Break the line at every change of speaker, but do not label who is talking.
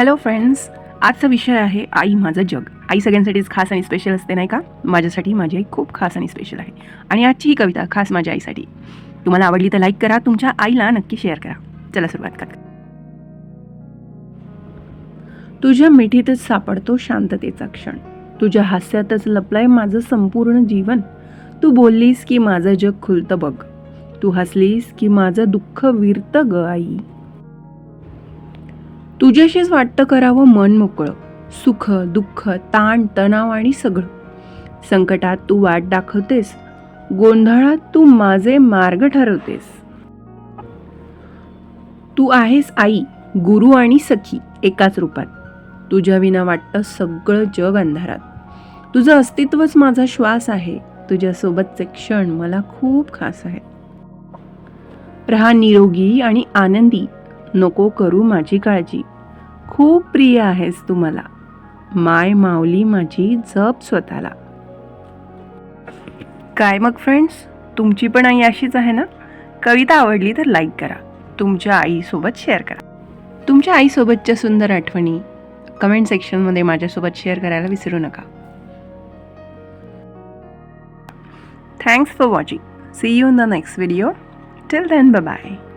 Hello friends आजचा विषय आहे आई माझं जग. आई सगळ्यांसाठीच खास आणि स्पेशल असते नाही का? माझ्यासाठी माझी आई खूप खास आणि स्पेशल आहे. आणि आजची ही कविता खास माझ्या आईसाठी. तुम्हाला आवडली तर लाईक करा तुमच्या आईला नक्की शेअर करा. चला सुरुवात करा तुझ्या मिठीतच सापडतो शांततेचा क्षण. तुझ्या हास्यातच लपलाय माझं संपूर्ण जीवन. तू बोललीस की माझं जग खुलतं बघ. तू हसलीस की माझं दुःख विरतं ग आई. तुझ्याशीच वाटतं करावं मन मोकळं. सुख दुःख ताण तणाव आणि सगळं. संकटात तू वाट दाखवतेस. गोंधळात तू माझे मार्ग ठरवतेस. तू आहेस आई गुरु आणि सखी एकाच रूपात. तुझ्या विना वाटतं सगळं जग अंधारात. तुझं अस्तित्वच माझा श्वास आहे. तुझ्यासोबतचे क्षण मला खूप खास आहेत. रहा निरोगी आणि आनंदी. नको करू माझी काळजी. खूप प्रिय आहेस तू मला. माय माऊली माझी जप स्वतःला. काय मग फ्रेंड्स तुमची पण आई अशीच आहे ना? कविता आवडली तर लाईक करा. तुमच्या आईसोबत शेअर करा. तुमच्या आईसोबतच्या सुंदर आठवणी कमेंट सेक्शनमध्ये माझ्यासोबत शेअर करायला विसरू नका. Thanks for watching see you in the next video till then bye